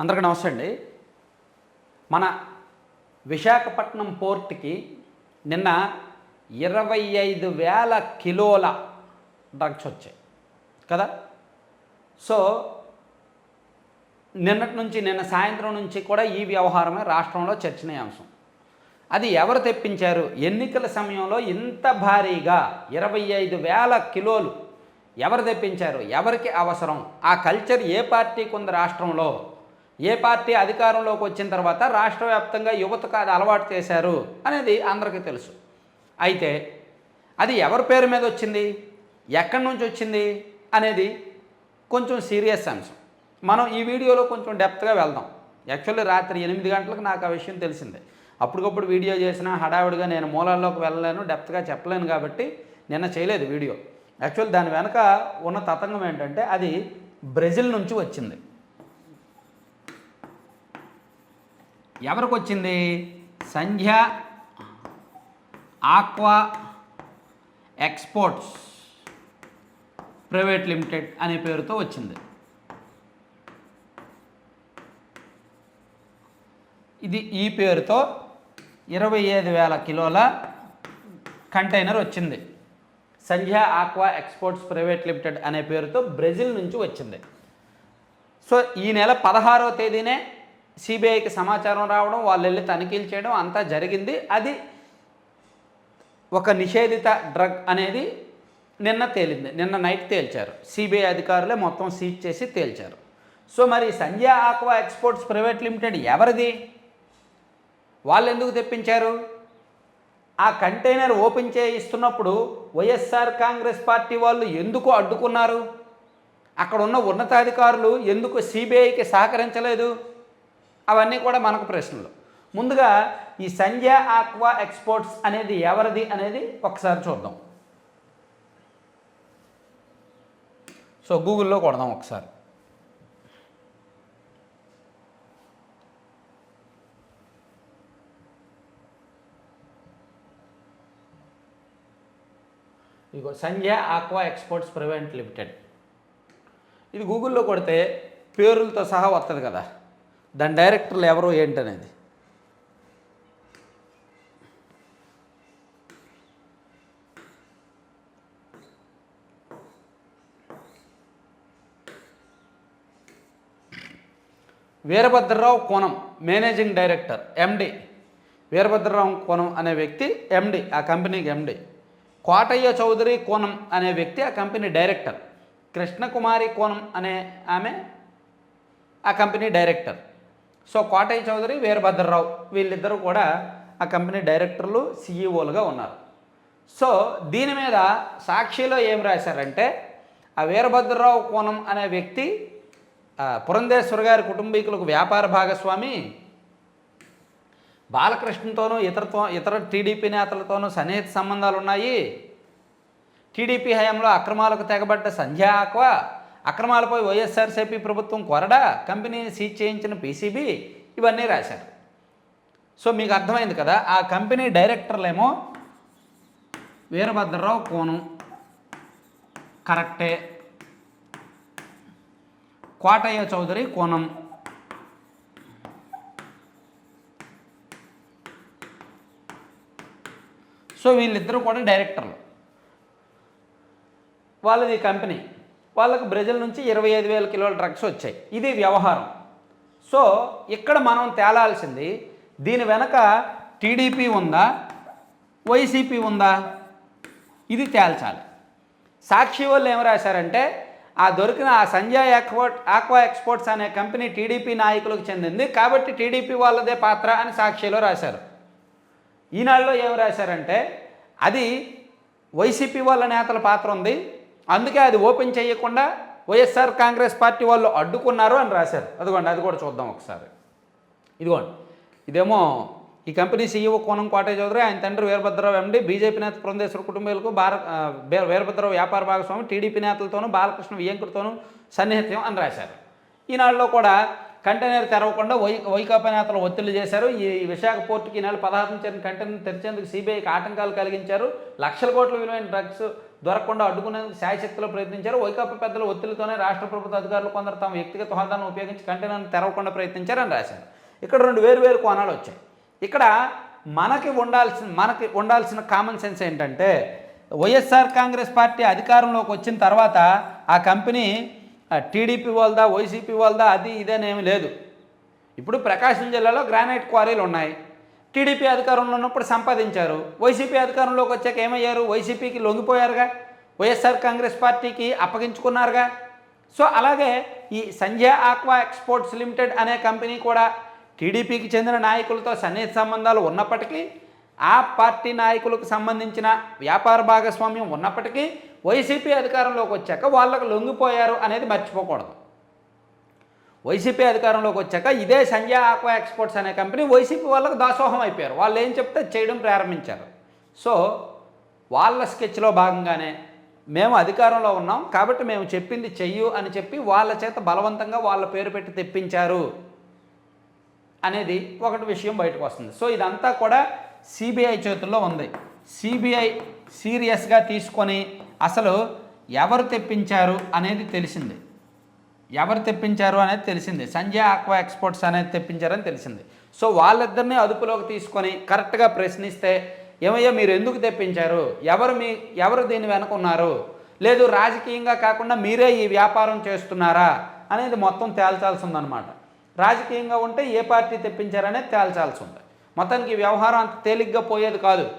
అందరికీ నమస్తే అండి. మన విశాఖపట్నం పోర్ట్కి నిన్న ఇరవై ఐదు వేల కిలోల డ్రగ్స్ వచ్చాయి కదా? సో నిన్నటి నుంచి నిన్న సాయంత్రం నుంచి కూడా ఈ వ్యవహారమే రాష్ట్రంలో చర్చనీయాంశం. అది ఎవరు తెప్పించారు? ఎన్నికల సమయంలో ఇంత భారీగా ఇరవై ఐదు వేల కిలోలు ఎవరు తెప్పించారు? ఎవరికి అవసరం? ఆ కల్చర్ ఏ పార్టీకి ఉంది రాష్ట్రంలో? ఏ పార్టీ అధికారంలోకి వచ్చిన తర్వాత రాష్ట్ర వ్యాప్తంగా యువతకు అది అలవాటు చేశారు అనేది అందరికీ తెలుసు. అయితే అది ఎవరి పేరు మీద వచ్చింది? ఎక్కడి నుంచి వచ్చింది? అనేది కొంచెం సీరియస్ అంశం. మనం ఈ వీడియోలో కొంచెం డెప్త్గా వెళ్దాం. యాక్చువల్లీ రాత్రి ఎనిమిది గంటలకు నాకు ఆ విషయం తెలిసిందే. అప్పటికప్పుడు వీడియో చేసిన హడావిడిగా నేను మూలాల్లోకి వెళ్ళలేను డెప్త్గా చెప్పలేను కాబట్టి నిన్న చేయలేదు వీడియో. యాక్చువల్ దాని వెనక ఉన్న తతంగం ఏంటంటే అది బ్రెజిల్ నుంచి వచ్చింది. ఎవరికి వచ్చింది Sandhya aqua exports private limited అనే పేరుతో వచ్చింది. ఇది ఈ పేరుతో ఇరవై ఐదు వేల కిలోల కంటైనర్ వచ్చింది. Sandhya aqua exports private limited అనే పేరుతో బ్రెజిల్ నుంచి వచ్చింది. సో ఈ నెల పదహారో తేదీనే సిబిఐకి సమాచారం రావడం వాళ్ళు వెళ్ళి తనిఖీలు చేయడం అంతా జరిగింది. అది ఒక నిషేధిత డ్రగ్ అనేది నిన్న తేలింది. నిన్న నైట్ తేల్చారు. సిబిఐ అధికారులే మొత్తం సీజ్ చేసి తేల్చారు. సో మరి Sandhya aqua exports private limited ఎవరిది? వాళ్ళు ఎందుకు తెప్పించారు? ఆ కంటైనర్ ఓపెన్ చేయిస్తున్నప్పుడు వైఎస్ఆర్ కాంగ్రెస్ పార్టీ వాళ్ళు ఎందుకు అడ్డుకున్నారు? అక్కడ ఉన్న ఉన్నతాధికారులు ఎందుకు సిబిఐకి సహకరించలేదు? అవన్నీ కూడా మనకు ప్రశ్నలు. ముందుగా ఈ సంజయ్ ఆక్వా ఎక్స్పోర్ట్స్ అనేది ఎవరిది అనేది ఒకసారి చూద్దాం. సో గూగుల్లో కొడదాం ఒకసారి. ఇదిగో Sanjay aqua exports private limited. ఇది గూగుల్లో కొడితే పేరులతో సహా వస్తుంది కదా. దాని డైరెక్టర్లు ఎవరు ఏంటనేది? Veerabhadra Rao Konam managing director MD Veerabhadra Rao Konam అనే వ్యక్తి ఎండి ఆ కంపెనీకి ఎండి కోటయ్య చౌదరి కోనం అనే వ్యక్తి ఆ కంపెనీ డైరెక్టర్. కృష్ణకుమారి కోనం అనే ఆమె ఆ company director. So Kotaiah Chowdary Veerabhadrarao వీళ్ళిద్దరూ కూడా ఆ కంపెనీ డైరెక్టర్లు సీఈఓలుగా ఉన్నారు. సో దీని మీద సాక్షిలో ఏం రాశారంటే ఆ వీరభద్రరావు కోణం అనే వ్యక్తి పురంధేశ్వర గారి కుటుంబీకులకు వ్యాపార భాగస్వామి బాలకృష్ణతోనూ ఇతరతో ఇతర టీడీపీ నేతలతోనూ సన్నిహిత సంబంధాలు ఉన్నాయి టీడీపీ హయాంలో అక్రమాలకు తెగబడ్డ సంధ్యా ఆక్వా అక్రమాలపై వైఎస్ఆర్సీపీ ప్రభుత్వం కొరడా కంపెనీని సీజ్ చేయించిన పీసీబీ ఇవన్నీ రాశారు. సో మీకు అర్థమైంది కదా ఆ కంపెనీ డైరెక్టర్లేమో వీరభద్రరావు కోనం కరెక్టే కోటయ్య చౌదరి కోనం సో వీళ్ళిద్దరూ కూడా డైరెక్టర్లు. వాళ్ళది కంపెనీ. వాళ్ళకు బ్రెజిల్ నుంచి ఇరవై ఐదు వేల కిలోల డ్రగ్స్ వచ్చాయి. ఇది వ్యవహారం. సో ఇక్కడ మనం తేలాల్సింది దీని వెనక టీడీపీ ఉందా? వైసీపీ ఉందా? ఇది తేల్చాలి. సాక్షి వాళ్ళు ఏం రాశారంటే ఆ దొరికిన ఆ సంజయ్ ఎక్స్పోర్ట్ ఆక్వా ఎక్స్పోర్ట్స్ అనే కంపెనీ టీడీపీ నాయకులకు చెందింది. కాబట్టి టీడీపీ వాళ్ళదే పాత్ర అని సాక్షిలో రాశారు. ఈనాడులో ఏం రాశారంటే అది వైసీపీ వాళ్ళ నేతల పాత్ర ఉంది. అందుకే అది ఓపెన్ చేయకుండా వైఎస్ఆర్ కాంగ్రెస్ పార్టీ వాళ్ళు అడ్డుకున్నారు అని రాశారు. అదిగోండి అది కూడా చూద్దాం ఒకసారి. ఇదిగోండి ఇదేమో ఈ కంపెనీ సీఈఓ కోనం కోటయ్య చౌదరి ఆయన తండ్రి వీరభద్రరావు ఎండి బీజేపీ నేత పురంధేశ్వర కుటుంబాలకు భారత్ వీరభద్రరావు వ్యాపార భాగస్వామి టీడీపీ నేతలతోనూ బాలకృష్ణ వియంకుడితోనూ సన్నిహిత్యం అని రాశారు. ఈనాడులో కూడా కంటైనర్ తెరవకుండా వై వైకాపా నేతలు ఒత్తిళ్ళు చేశారు. ఈ విశాఖ పోర్టుకి ఈ నెల పదహారు నుంచి కంటైనర్ తెరిచేందుకు సిబిఐకి ఆటంకాలు కలిగించారు. లక్షల కోట్ల విలువైన డ్రగ్స్ దొరకకుండా అడ్డుకునేందుకు శాయశక్తిలో ప్రయత్నించారు. వైకాపా పెద్దల ఒత్తిడితోనే రాష్ట్ర ప్రభుత్వ అధికారులు కొందరు తమ వ్యక్తిగత హోదాను ఉపయోగించి కంటైనర్ తెరవకుండా ప్రయత్నించారని రాశారు. ఇక్కడ రెండు వేరు వేరు కోణాలు వచ్చాయి. ఇక్కడ మనకి ఉండాల్సిన మనకి ఉండాల్సిన కామన్ సెన్స్ ఏంటంటే వైఎస్ఆర్ కాంగ్రెస్ పార్టీ అధికారంలోకి వచ్చిన తర్వాత ఆ కంపెనీ టీడీపీ వాళ్ళదా వైసీపీ వాళ్ళదా అది ఇదేనేమి లేదు. ఇప్పుడు ప్రకాశం జిల్లాలో గ్రానైట్ క్వారీలు ఉన్నాయి. టీడీపీ అధికారంలో ఉన్నప్పుడు సంపాదించారు. వైసీపీ అధికారంలోకి వచ్చాక ఏమయ్యారు? వైసీపీకి లొంగిపోయారుగా? వైఎస్ఆర్ కాంగ్రెస్ పార్టీకి అప్పగించుకున్నారుగా? సో అలాగే ఈ సంజయ్ ఆక్వా ఎక్స్పోర్ట్స్ లిమిటెడ్ అనే కంపెనీ కూడా టీడీపీకి చెందిన నాయకులతో సన్నిహిత సంబంధాలు ఉన్నప్పటికీ ఆ పార్టీ నాయకులకు సంబంధించిన వ్యాపార భాగస్వామ్యం ఉన్నప్పటికీ వైసీపీ అధికారంలోకి వచ్చాక వాళ్ళకు లొంగిపోయారు అనేది మర్చిపోకూడదు. వైసీపీ అధికారంలోకి వచ్చాక ఇదే సంజయ్ ఆక్వా ఎక్స్పోర్ట్స్ అనే కంపెనీ వైసీపీ వాళ్ళకు దాసోహం అయిపోయారు. వాళ్ళు ఏం చెప్తే చేయడం ప్రారంభించారు. సో వాళ్ళ స్కెచ్లో భాగంగానే మేము అధికారంలో ఉన్నాం కాబట్టి మేము చెప్పింది చెయ్యు అని చెప్పి వాళ్ళ చేత బలవంతంగా వాళ్ళ పేరు పెట్టి తెప్పించారు అనేది ఒకటి విషయం బయటకు వస్తుంది. సో ఇదంతా కూడా సిబిఐ చేతుల్లో ఉంది. సిబిఐ సీరియస్గా తీసుకొని అసలు ఎవరు తెప్పించారు అనేది తెలిసింది. ఎవరు తెప్పించారు అనేది తెలిసింది. సంజయ్ ఆక్వా ఎక్స్పోర్ట్స్ అనేది తెప్పించారని తెలిసింది. సో వాళ్ళిద్దరిని అదుపులోకి తీసుకొని కరెక్ట్గా ప్రశ్నిస్తే ఏమయ్యా మీరు ఎందుకు తెప్పించారు? ఎవరు మీ ఎవరు దీని వెనక ఉన్నారు లేదు రాజకీయంగా కాకుండా మీరే ఈ వ్యాపారం చేస్తున్నారా? అనేది మొత్తం తేల్చాల్సి ఉందన్నమాట. రాజకీయంగా ఉంటే ఏ పార్టీ తెప్పించారనేది తేల్చాల్సి ఉంది. మొత్తానికి వ్యవహారం అంత తేలిగ్గా పోయేది కాదు.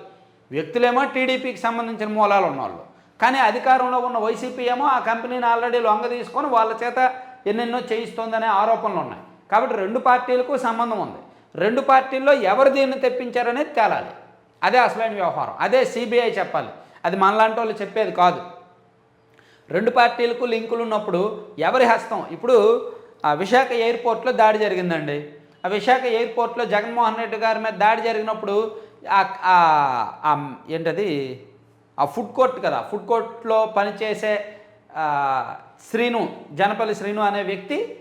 వ్యక్తులేమో టీడీపీకి సంబంధించిన మూలాలు ఉన్నవాళ్ళు. కానీ అధికారంలో ఉన్న వైసీపీ ఏమో ఆ కంపెనీని ఆల్రెడీ లొంగ తీసుకొని వాళ్ళ చేత ఎన్నెన్నో చేయిస్తోందనే ఆరోపణలు ఉన్నాయి. కాబట్టి రెండు పార్టీలకు సంబంధం ఉంది. రెండు పార్టీల్లో ఎవరు దీన్ని తెప్పించారనేది తేలాలి. అదే అసలైన వ్యవహారం. అదే సిబిఐ చెప్పాలి. అది మనలాంటి వాళ్ళు చెప్పేది కాదు. రెండు పార్టీలకు లింకులు ఉన్నప్పుడు ఎవరి హస్తం? ఇప్పుడు ఆ విశాఖ ఎయిర్పోర్ట్లో దాడి జరిగిందండి. ఆ విశాఖ ఎయిర్పోర్ట్లో జగన్మోహన్ రెడ్డి గారి మీద దాడి జరిగినప్పుడు ఆ- ఏంటది? ఆ ఫుడ్ కోర్ట్ కదా ఫుడ్ కోర్ట్లో పనిచేసే శ్రీను జనపల్లి శ్రీను అనే వ్యక్తి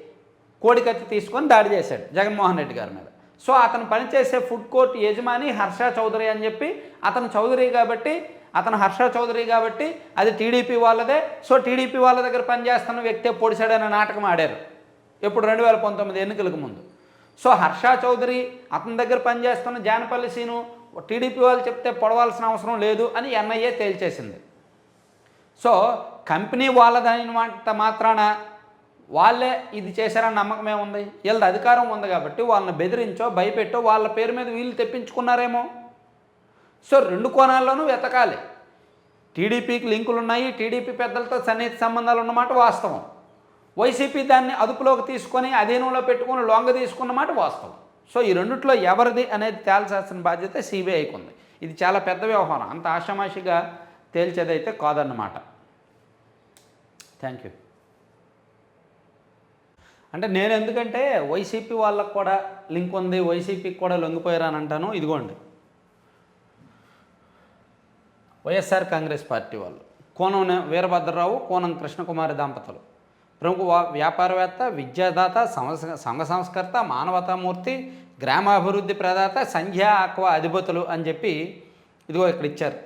కోడికత్తి తీసుకొని దాడి చేశాడు జగన్మోహన్ రెడ్డి గారి మీద. సో అతను పనిచేసే ఫుడ్ కోర్ట్ యజమాని హర్ష చౌదరి అని చెప్పి అతను చౌదరి కాబట్టి అతను హర్ష చౌదరి కాబట్టి అది టీడీపీ వాళ్ళదే. సో టీడీపీ వాళ్ళ దగ్గర పనిచేస్తున్న వ్యక్తే పొడిచాడనే నాటకం ఆడారు. ఎప్పుడు రెండు వేల పంతొమ్మిది ఎన్నికలకు ముందు. సో హర్ష చౌదరి అతని దగ్గర పనిచేస్తున్న జానపల్లి సీను టీడీపీ వాళ్ళు చెప్తే పొడవాల్సిన అవసరం లేదు అని ఎన్ఐఏ తేల్చేసింది. సో కంపెనీ వాళ్ళదైనంత మాత్రాన వాళ్ళే ఇది చేశారని నమ్మకం ఏముంది? వీళ్ళది అధికారం ఉంది కాబట్టి వాళ్ళని బెదిరించో భయపెట్టో వాళ్ళ పేరు మీద వీళ్ళు తెప్పించుకున్నారేమో? సో రెండు కోణాల్లోనూ వెతకాలి. టీడీపీకి లింకులు ఉన్నాయి టీడీపీ పెద్దలతో సన్నిహిత సంబంధాలు ఉన్నమాట వాస్తవం. వైసీపీ దాన్ని అదుపులోకి తీసుకొని అధీనంలో పెట్టుకొని లొంగ తీసుకున్నమాట వాస్తవం. సో ఈ రెండిట్లో ఎవరిది అనేది తేల్చాల్సిన బాధ్యత సిబిఐకి ఉంది. ఇది చాలా పెద్ద వ్యవహారం. అంత ఆషమాషిగా తేల్చేదైతే కాదన్నమాట. Thank you. అంటే నేను ఎందుకంటే వైసీపీ వాళ్ళకు కూడా లింక్ ఉంది వైసీపీకి కూడా లొంగిపోయారని అంటాను. ఇదిగోండి. వైఎస్ఆర్ కాంగ్రెస్ పార్టీ వాళ్ళు. కోనం వీరభద్రరావు కోనం కృష్ణకుమారి దంపతులు. ప్రముఖ వ్యాపారవేత్త విద్యాదాత సంఘ సంస్కర్త మానవతామూర్తి గ్రామాభివృద్ధి ప్రదాత సంధ్యా ఆక్వా అధిపతులు అని చెప్పి ఇదిగో ఇక్కడ ఇచ్చారు.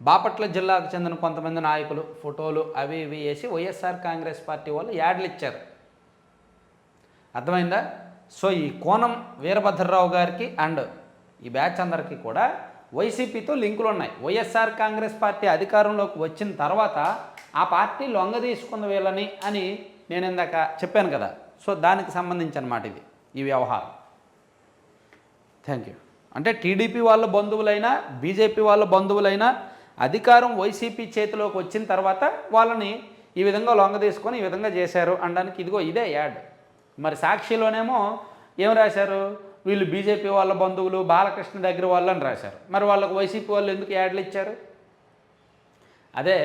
బాపట్ల జిల్లాకు చెందిన కొంతమంది నాయకులు ఫోటోలు అవి ఇవి వేసి వైఎస్ఆర్ కాంగ్రెస్ పార్టీ వాళ్ళు యాడ్లు ఇచ్చారు. అర్థమైందా? సో ఈ కోణం వీరభద్రరావు గారికి అండ్ ఈ బ్యాచ్ అందరికీ కూడా వైసీపీతో లింకులు ఉన్నాయి. వైఎస్ఆర్ కాంగ్రెస్ పార్టీ అధికారంలోకి వచ్చిన తర్వాత ఆ పార్టీ లొంగ తీసుకున్న వీళ్ళని అని నేను ఇందాక చెప్పాను కదా. సో దానికి సంబంధించి అనమాట ఇది ఈ వ్యవహారం. థ్యాంక్ యూ అంటే టీడీపీ వాళ్ళ బంధువులైనా బీజేపీ వాళ్ళ బంధువులైనా అధికారం వైసీపీ చేతిలోకి వచ్చిన తర్వాత వాళ్ళని ఈ విధంగా లొంగ తీసుకొని ఈ విధంగా చేశారు అనడానికి ఇదిగో ఇదే యాడ్. మరి సాక్షిలోనేమో ఏం రాశారు? వీళ్ళు బీజేపీ వాళ్ళ బంధువులు బాలకృష్ణ దగ్గర వాళ్ళు అని రాశారు. మరి వాళ్ళకు వైసీపీ వాళ్ళు ఎందుకు యాడ్లు ఇచ్చారు? అదే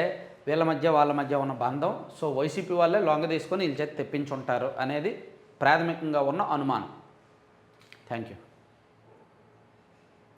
వీళ్ళ మధ్య వాళ్ళ మధ్య ఉన్న బంధం. సో వైసీపీ వాళ్ళే లొంగ తీసుకొని వీళ్ళ చేతి తెప్పించుంటారు అనేది ప్రాథమికంగా ఉన్న అనుమానం. Thank you